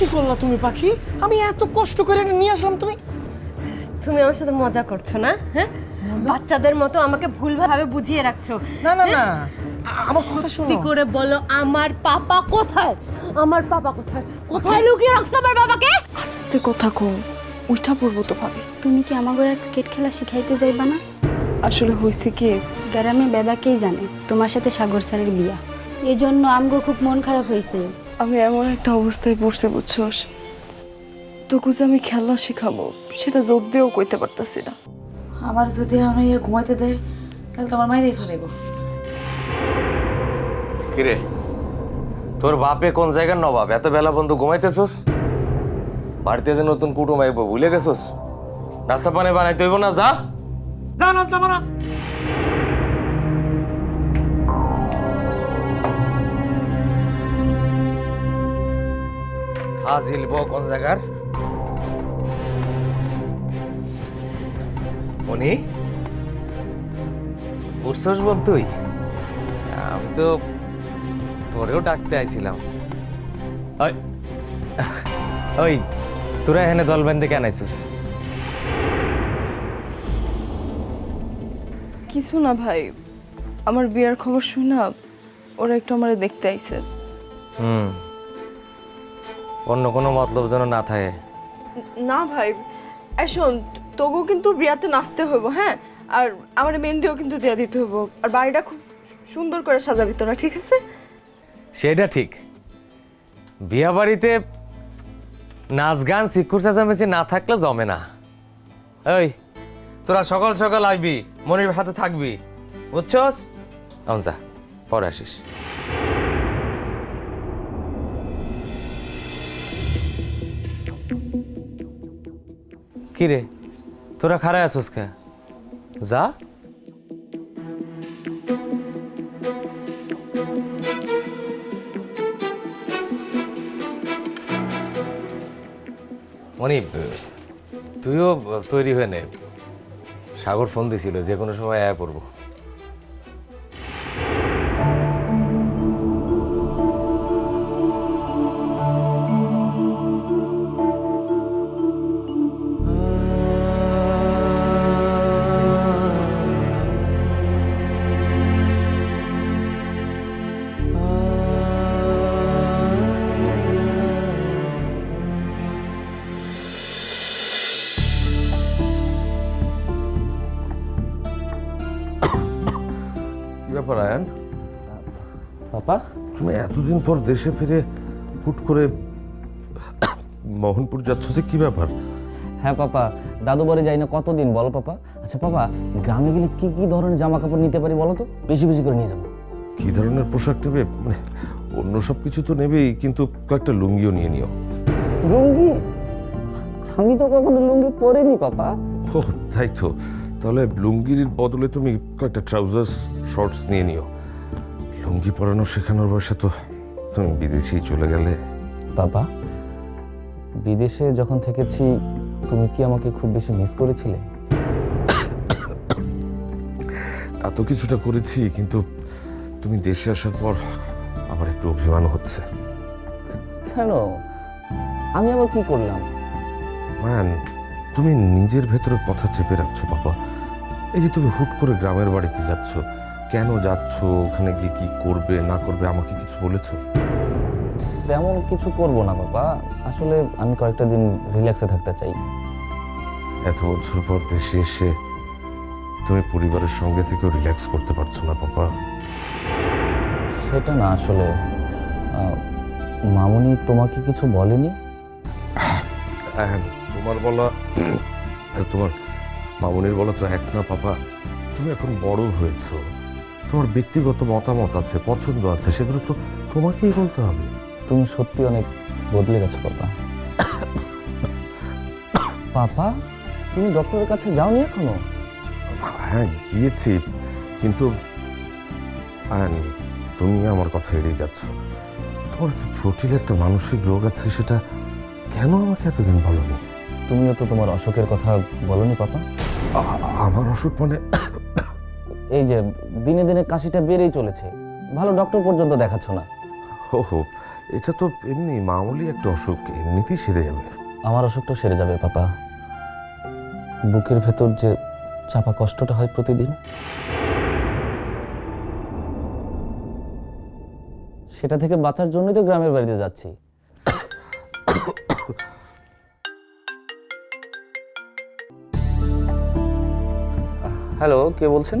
কি করলা তুমি পাখি? আমি এত কষ্ট করে নিয়ে আসলাম তুমি। তুমি আমার সাথে মজা করছ না হ্যাঁ? বাচ্চাদের মতো আমাকে ভুলভাবে বুঝিয়ে রাখছো না না না। আমার কথা শোনো। সত্যি করে বলো আমার পাপা কোথায়? আমার পাপা কোথায়? কোথায় লুকিয়ে রাখছো আমার বাবাকে? আস্তে কথা কো উঠা পড়ব তো ভাবি। তুমি কি আমাকে আর ক্রিকেট খেলা শিখাইতে যাইবা না? আসলে হয়েছে কি গ্রামে বেবাকেই জানে তোমার সাথে সাগর স্যারের বিয়া। এজন্য আমগো খুব মন খারাপ হয়েছে আমি এমন একটা অবস্থায় পড়ছে বুঝছস। তোকে যে আমি খেলা শিখাবো সেটা জোর দিয়েও কইতে পারতাছি না। আমার যদি আমরা ইয়ে ঘুমাইতে দেয় তাহলে তো আমার মাইরেই ফেলাইব। কিরে? তোর বাপে কোন জায়গার নবাব? এত বেলা বন্ধু ঘুমাইতেছস? বাড়িতে যে নতুন কুটুম আইব ভুলে গেছস? নাস্তা পানি বানাইতে হইব না যা। না না না, না খা কোন জায়গার? মনি উঠছস বোন তুই? আমি তো তোরেও ডাকতে আইছিলাম। ওই ওই তোরা এখানে দল বেঁধে কেন আইছিস? কিছু না ভাই আমার বিয়ার খবর শুই না ওরা একটু আমারে দেখতে আইছে। হুম। অন্য কোনো মতলব যেন না থাকে। না ভাই এই শোন তোকেও কিন্তু বিয়াতে নাচতে হইব হ্যাঁ? আর আমার মেহেন্দিও কিন্তু দেয়া দিতে হইব। আর বাড়িটা খুব সুন্দর করে সাজাবি তোরা ঠিক আছে? সেটা ঠিক। বিয়া বাড়িতে নাচ গান শিক্ষুর চেঁচামেচি না থাকলে জমে না। ওই তোরা সকাল সকাল আসবি মনির হাতে থাকবি। বুঝছস? এখন যা পরে আসিস। কিরে, তোরা খারায় আছোস কে? যা। অনিপ তুইও তৈরি হয়ে নে। সাগর ফোন দিছিল যে কোনো সময় আয়া পড়ব এতদিন পর দেশে ফিরে হুট করে মোহনপুর যাচ্ছ যে কি ব্যাপার? হ্যাঁ পাপা দাদু বাড়ি যাই না কতদিন? বলো পাপা। আচ্ছা পাপা গ্রামে গেলে কি কি ধরনের জামা কাপড় নিতে পারি বলো তো? বেশি বেশি করে নিয়ে যাব। কি ধরনের পোশাক নেবে? মানে অন্য সব কিছু তো নেবেই কিন্তু কয়েকটা লুঙ্গিও নিয়ে নিও। লুঙ্গি? আমি তো কখনো লুঙ্গি পরিনি পাপা। ও তাই তো। তাহলে লুঙ্গির বদলে তুমি কয়েকটা ট্রাউজার্স শর্টস নিয়ে নিও। লুঙ্গি পরানো শেখানোর বয়সে তো তুমি বিদেশেই চলে গেলে। বাবা বিদেশে যখন থেকেছি তুমি কি আমাকে খুব বেশি মিস করেছিলে? তা তো কিছুটা করেছি কিন্তু তুমি দেশে আসার পর আমার একটু অভিমান হচ্ছে। কেন? আমি আবার কি করলাম? ম্যান তুমি নিজের ভেতরে কথা চেপে রাখছো বাবা। এই যে তুমি হুট করে গ্রামের বাড়িতে যাচ্ছ কেন যাচ্ছ? ওখানে গিয়ে কি করবে না করবে আমাকে কিছু বলেছ? তেমন কিছু করব না বাবা। আসলে আমি কয়েকটা দিন রিল্যাক্সে থাকতে চাই। এত বছর পর দেশে এসে তুমি পরিবারের সঙ্গে থেকেও রিল্যাক্স করতে পারছ না বাবা। সেটা না আসলে মামুনি তোমাকে কিছু বলেনি? হ্যাঁ তোমার বলা তোমার মামুনির বলা তো এক না পাপা তুমি এখন বড় হয়েছো। তোমার ব্যক্তিগত মতামত আছে পছন্দ আছে সেগুলো তো তোমাকেই বলতে হবে। তুমি সত্যি অনেক বদলে গেছো পাপা। পাপা তুমি ডক্টরের কাছে যাওনি এখনও? হ্যাঁ গিয়েছি কিন্তু আয়ন তুমি আমার কথা এড়িয়ে যাচ্ছ। তোমার এত জটিল একটা মানসিক রোগ আছে সেটা কেন আমাকে এতদিন বলনি? তুমিও তো তোমার অসুখের কথা বলনি পাপা। আমার অসুখ মানে এই যে দিনে দিনে কাশিটা বেড়েই চলেছে। ভালো ডক্টর পর্যন্ত দেখাচ্ছ না। ও হো এটা তো এমনি মামুলি একটা অসুখ এমনিতেই সেরে যাবে। আমার অসুখটা সেরে যাবে পাপা। বুকের ভেতর যে চাপা কষ্টটা হয় প্রতিদিন সেটা থেকে বাঁচার জন্যই তো গ্রামের বাড়িতে যাচ্ছি। হ্যালো কে বলছেন?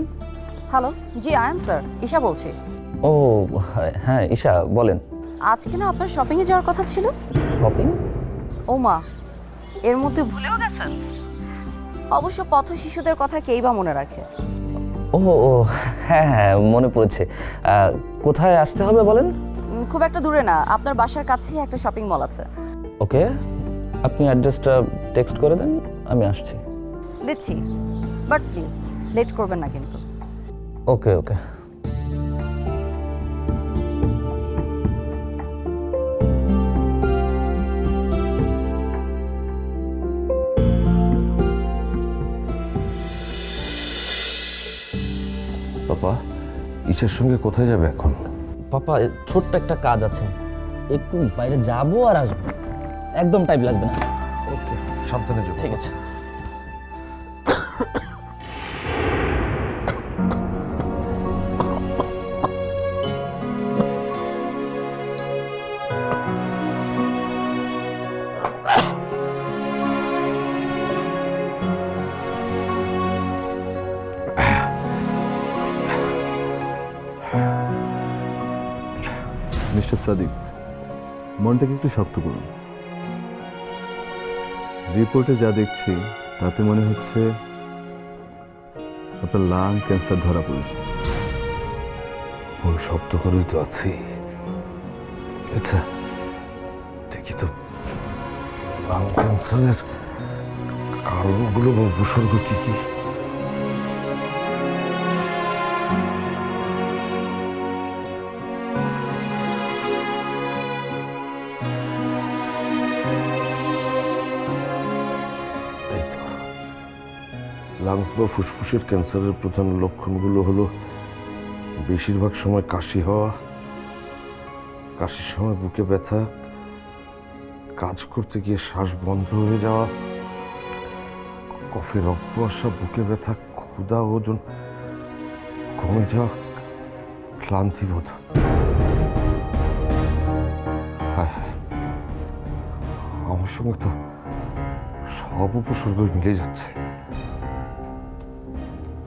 Hello ji I am sir Isha বলছি। ও হ্যাঁ ঈশা বলেন। আজকে না আপনার শপিংয়ে যাওয়ার কথা ছিল? শপিং ও মা এর মধ্যে ভুলেও গেছেন? অবশ্য পথ শিশুদের কথা কেই বা মনে রাখে। ও ও হ্যাঁ হ্যাঁ মনে পড়েছে। কোথায় আসতে হবে বলেন? খুব একটা দূরে না আপনার বাসার কাছেই একটা শপিং মল আছে। ওকে আপনি অ্যাড্রেসটা টেক্সট করে দেন আমি আসছি। দিচ্ছি বাট প্লিজ লেট করবেন না কিন্তু। ওকে ওকে বাবা ঈশার সঙ্গে কোথায় যাবে এখন? পাপা ছোট্ট একটা কাজ আছে। একটু বাইরে যাব আর আসব। একদম টাইম লাগবে না। ওকে সাবধানে ঠিক আছে। মনটাকে একটু শক্ত করুন। রিপোর্টে যা দেখছি, তাতে মনে হচ্ছে আপনার লাং ক্যান্সার ধরা পড়েছে। মন শব্দ করেই তো আছি। আচ্ছা দেখি তো লাং ক্যান্সারের কারণগুলো বা উপসর্গ কি কি? বা ফুসফুসের ক্যান্সারের প্রধান লক্ষণগুলো হলো বেশিরভাগ সময় কাশি হওয়া, কাশির সময় বুকে ব্যথা, কাজ করতে গিয়ে শ্বাস বন্ধ হয়ে যাওয়া কফের আসা, বুকে ব্যথা, ক্ষুধা, ওজন কমে যাওয়া ক্লান্তিবোধ হায় আমার সঙ্গে তো সব উপসর্গ মিলে যাচ্ছে।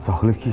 তাহলে কি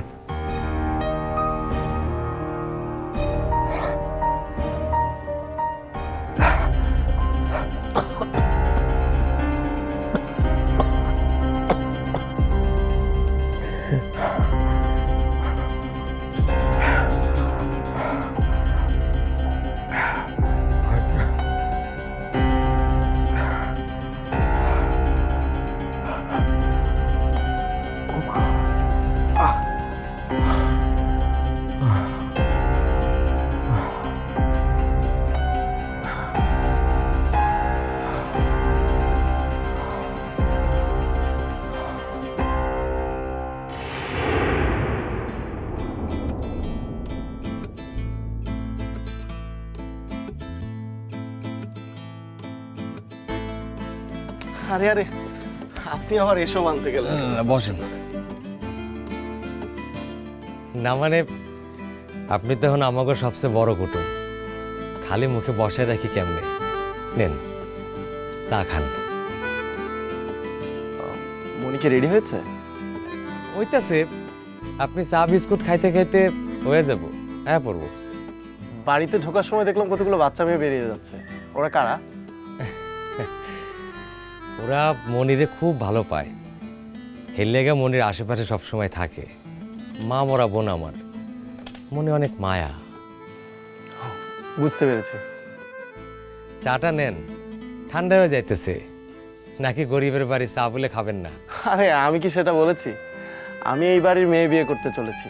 আরে আরে আপনি আবার এসব আনতে গেলেন বসেন। না মানে আপনি তো এখন আমাকে সবচেয়ে বড় কুটুম। খালি মুখে বসায় রাখি কেমনে। নেন চা খান। মনিকে রেডি হয়েছে? ওইটাছে আপনি চা বিস্কুট খাইতে খাইতে হয়ে যাব। হ্যাঁ পড়ব। বাড়িতে ঢোকার সময় দেখলাম কতগুলো বাচ্চা মেয়ে বেরিয়ে যাচ্ছে। ওরা কারা? ওরা মনিরে খুব ভালো পায়। হেললেগা মনির আশেপাশে সবসময় থাকে। মা মরা বোন আমার। মনে অনেক মায়া। বুঝতে পেরেছি। চাটা নেন। ঠান্ডা হয়ে যাইতেছে। নাকি গরিবের বাড়ি চা বলে খাবেন না? আরে আমি কি সেটা বলেছি? আমি এই বাড়ির মেয়ে বিয়ে করতে চলেছি।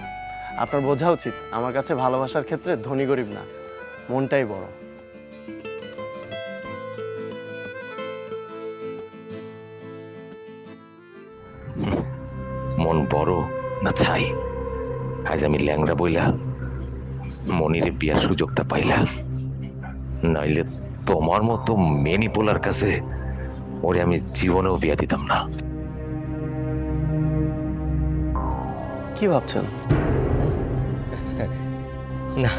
আপনার বোঝা উচিত আমার কাছে ভালোবাসার ক্ষেত্রে ধনী গরিব না। মনটাই বড়। আজ আমি ল্যাংরা বইলা মনির বিয়ার সুযোগটা পাইলা নাইলে তোমার মতো মেনি পোলার কাছে ওরে আমি জীবনেও বিয়া দিতাম না। কি ভাবছেন? না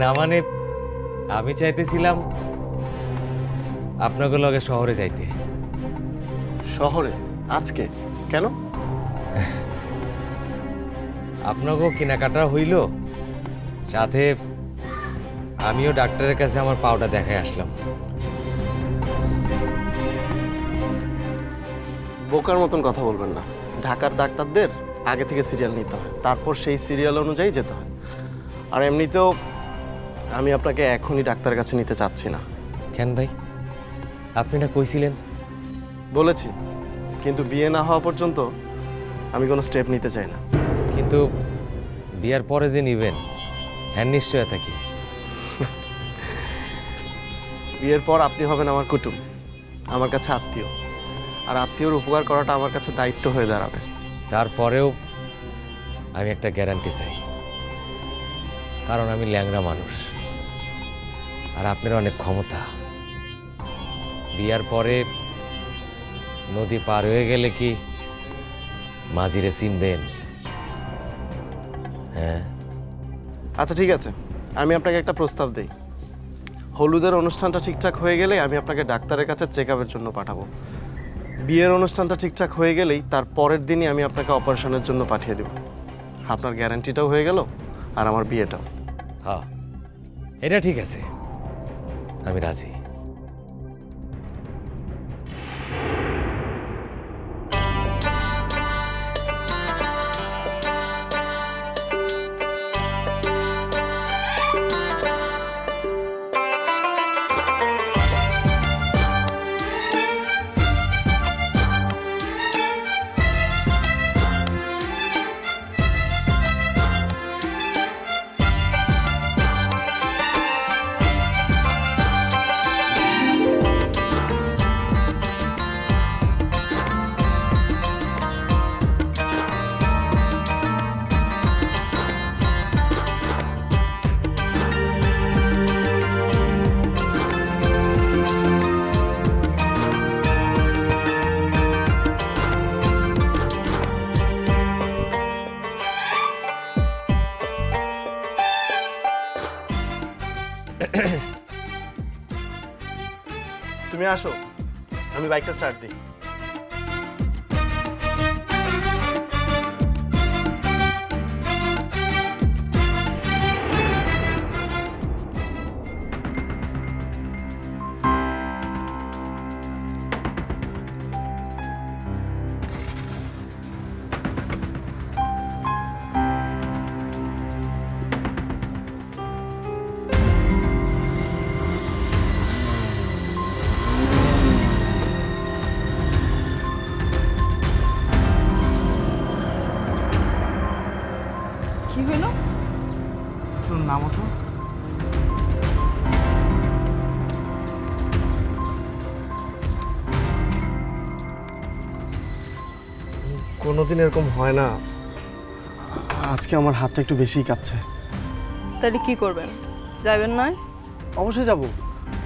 না মানে আমি চাইতেছিলাম আপনাকে লগে শহরে যাইতে। শহরে? আজকে? কেন? আপনাকেও কেনাকাটা হইল? সাথে আমিও ডাক্তারের কাছে আমার পাউটা দেখায় আসলাম। বোকার মতন কথা বলবেন না। ঢাকার ডাক্তারদের আগে থেকে সিরিয়াল নিতে হয় তারপর সেই সিরিয়াল অনুযায়ী যেতে হয়। আর এমনিতেও আমি আপনাকে এখনই ডাক্তারের কাছে নিতে চাচ্ছি না। কেন ভাই? আপনি না কইছিলেন? বলেছি কিন্তু বিয়ে না হওয়া পর্যন্ত আমি কোনো স্টেপ নিতে চাই না। কিন্তু বিয়ার পরে যে নিবেন হ্যাঁ নিশ্চয়তা কি বিয়ের পর আপনি হবেন আমার কুটুম আমার কাছে আত্মীয়। আর আত্মীয়র উপকার করাটা আমার কাছে দায়িত্ব হয়ে দাঁড়াবে। তারপরেও আমি একটা গ্যারান্টি চাই। কারণ আমি ল্যাংড়া মানুষ। আর আপনার অনেক ক্ষমতা। বিয়ার পরে নদী পার হয়ে গেলে কি মাঝিরে চিনবেন? হ্যাঁ। আচ্ছা ঠিক আছে। আমি আপনাকে একটা প্রস্তাব দিই। হলুদের অনুষ্ঠানটা ঠিকঠাক হয়ে গেলে আমি আপনাকে ডাক্তারের কাছে চেক আপের জন্য পাঠাবো। বিয়ের অনুষ্ঠানটা ঠিকঠাক হয়ে গেলেই তার পরের দিনই আমি আপনাকে অপারেশনের জন্য পাঠিয়ে দেব। আপনার গ্যারান্টিটাও হয়ে গেল আর আমার বিয়েটাও। হ্যাঁ। এটা ঠিক আছে। আমি রাজি। আসো আমি বাইকটা স্টার্ট দিই। কোনোদিন এরকম হয় না। আজকে আমার হাতটা একটু বেশিই কাঁপছে। তাহলে কি করবেন? যাবেন না অবশ্যই যাব।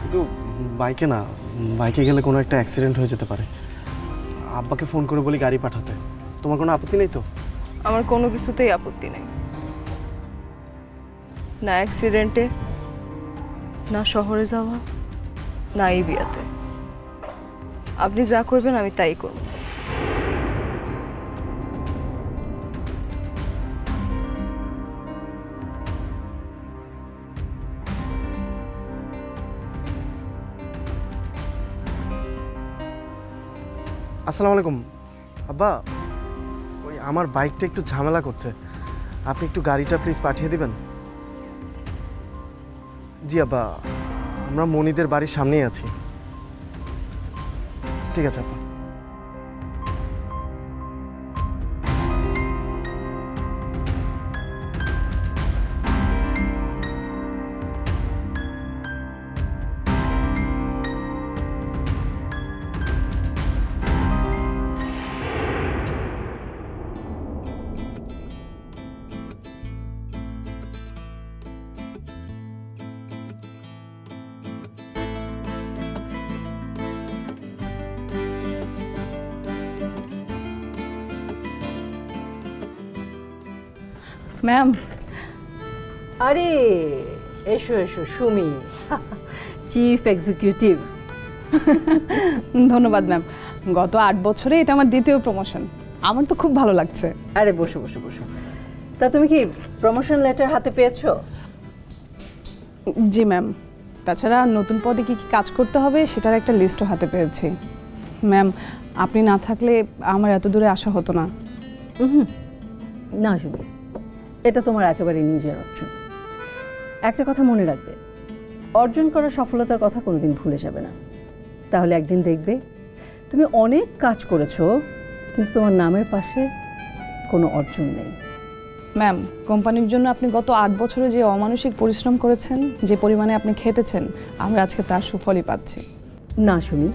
কিন্তু বাইকে না বাইকে গেলে কোনো একটা অ্যাক্সিডেন্ট হয়ে যেতে পারে। আব্বাকে ফোন করে বলি গাড়ি পাঠাতে। তোমার কোনো আপত্তি নেই তো? আমার কোনো কিছুতেই আপত্তি নেই। না অ্যাক্সিডেন্টে না শহরে যাওয়া না এই বিয়াতে। আপনি যা করবেন আমি তাই করব। আসসালামু আলাইকুম। আব্বা, ওই আমার বাইকটা একটু ঝামেলা করছে। আপনি একটু গাড়িটা প্লিজ পাঠিয়ে দিবেন? জি আব্বা, আমরা মনিদের বাড়ির সামনেই আছি। ঠিক আছে, আব্বা। ম্যাম আরে এসো এসো সুমি। চিফ এক্সিকিউটিভ ধন্যবাদ ম্যাম গত আট বছরে এটা আমার দ্বিতীয় প্রমোশন আমার তো খুব ভালো লাগছে। আরে বসো বসো বসো। তা তুমি কি প্রমোশন লেটার হাতে পেয়েছ? জি ম্যাম তাছাড়া নতুন পদে কি কি কাজ করতে হবে সেটার একটা লিস্টও হাতে পেয়েছি। ম্যাম আপনি না থাকলে আমার এত দূরে আসা হতো না। না সুমি। এটা তোমার একেবারে নিজের অর্জন একটা কথা মনে রাখবে অর্জন করা সফলতার কথা কোনোদিন ভুলে যাবে না। তাহলে একদিন দেখবে তুমি অনেক কাজ করেছ কিন্তু তোমার নামের পাশে কোনো অর্জন নেই। ম্যাম কোম্পানির জন্য আপনি গত আট বছরে যে অমানসিক পরিশ্রম করেছেন যে পরিমাণে আপনি খেটেছেন আমরা আজকে তার সুফলই পাচ্ছি। না শুনি।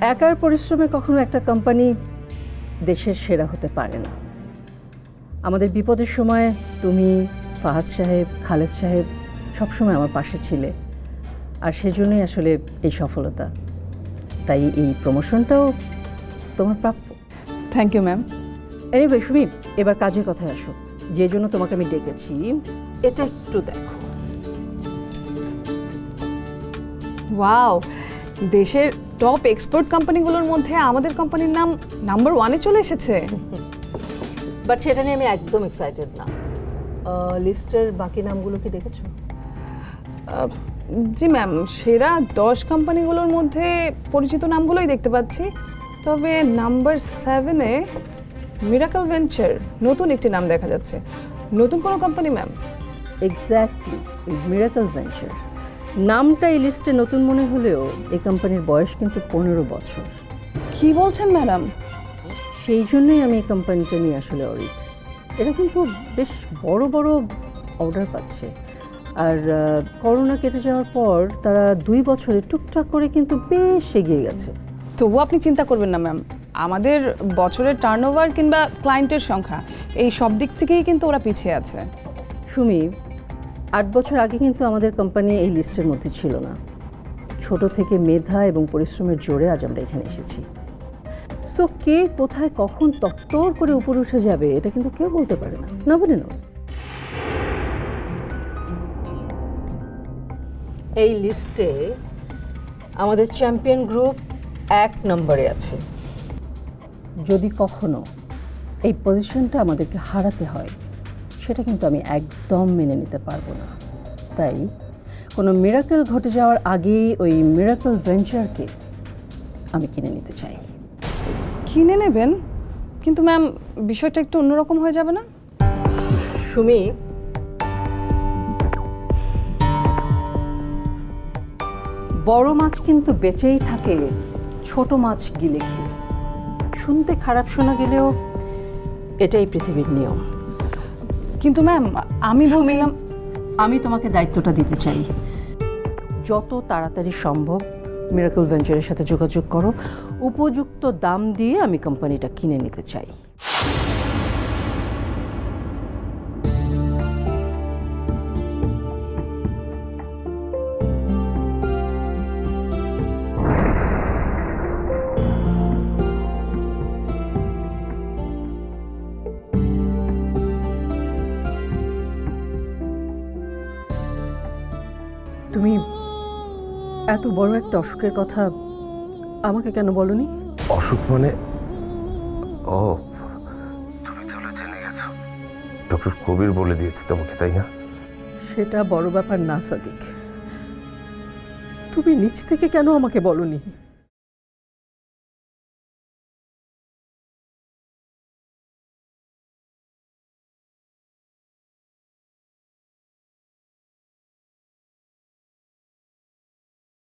একার পরিশ্রমে কখনো একটা কোম্পানি দেশের সেরা হতে পারে না। আমাদের বিপদের সময় তুমি ফাহাদ সাহেব খালেদ সাহেব সবসময় আমার পাশে ছিলে। আর সেজন্যই আসলে এই সফলতা। তাই এই প্রমোশনটাও তোমার প্রাপ্য। Thank you ma'am anyway Sumi এবার কাজের কথায় আসো। যে জন্য তোমাকে আমি ডেকেছি এটা একটু দেখো। ওয়াও দেশের টপ এক্সপোর্ট কোম্পানিগুলোর মধ্যে আমাদের কোম্পানির নাম নাম্বার ওয়ানে চলে এসেছে। বাট সেটা নিয়ে আমি একদম এক্সাইটেড না। লিস্টের বাকি নামগুলো কি দেখেছ? জি ম্যাম সেরা দশ কোম্পানিগুলোর মধ্যে পরিচিত নামগুলোই দেখতে পাচ্ছি। তবে নাম্বার সেভেনে মিরাকল ভেঞ্চার নতুন একটি নাম দেখা যাচ্ছে। নতুন কোনো company ma'am exactly Miracle Venture নামটা এই লিস্টে নতুন মনে হলেও এই কোম্পানির বয়স কিন্তু পনেরো বছর। কি বলছেন ম্যাডাম সেই জন্যই আমি এই কোম্পানিটা নিয়ে আসলে অরিট এরা কিন্তু বেশ বড় বড় অর্ডার পাচ্ছে। আর করোনা কেটে যাওয়ার পর তারা দুই বছরে টুকটাক করে কিন্তু বেশ এগিয়ে গেছে। তবু আপনি চিন্তা করবেন না ম্যাম আমাদের বছরের টার্নওভার কিংবা ক্লায়েন্টের সংখ্যা এই সব দিক থেকেই কিন্তু ওরা পিছিয়ে আছে। সুমি আট বছর আগে কিন্তু আমাদের কোম্পানি এই লিস্টের মধ্যে ছিল না। ছোট থেকে মেধা এবং পরিশ্রমের জোরে আজ আমরা এখানে এসেছি। সো কে কোথায় কখন তত্তর করে উপরে উঠে যাবে এটা কিন্তু কেউ বলতে পারে না। না বলে না এই লিস্টে আমাদের চ্যাম্পিয়ন গ্রুপ এক নম্বরে আছে। যদি কখনো এই পজিশনটা আমাদেরকে হারাতে হয় সেটা কিন্তু আমি একদম মেনে নিতে পারব না। তাই কোনো মিরাকেল ঘটে যাওয়ার আগেই ওই মিরাকেল ভেঞ্চারকে আমি কিনে নিতে চাই। কিনে নেবেন কিন্তু ম্যাম বিষয়টা একটু অন্যরকম হয়ে যাবে না? সুমি বড় মাছ কিন্তু বেঁচেই থাকে ছোট মাছ গিলে খেয়ে। শুনতে খারাপ শোনা গেলেও এটাই পৃথিবীর নিয়ম। কিন্তু ম্যাম আমি বলছিলাম আমি তোমাকে দায়িত্বটা দিতে চাই। যত তাড়াতাড়ি সম্ভব মিরাকল ভেঞ্চারের সাথে যোগাযোগ করো। উপযুক্ত দাম দিয়ে আমি কোম্পানিটা কিনে নিতে চাই। তুমি এত বড় একটা অসুখের কথা আমাকে কেন বলনি? অসুখ মানে? ও তুমি তাহলে জেনে গেছো। ডক্টর কবির বলে দিয়েছে তোমাকে তাই না? সেটা বড় ব্যাপার না সাদিক। তুমি নিচ থেকে কেন আমাকে বলনি?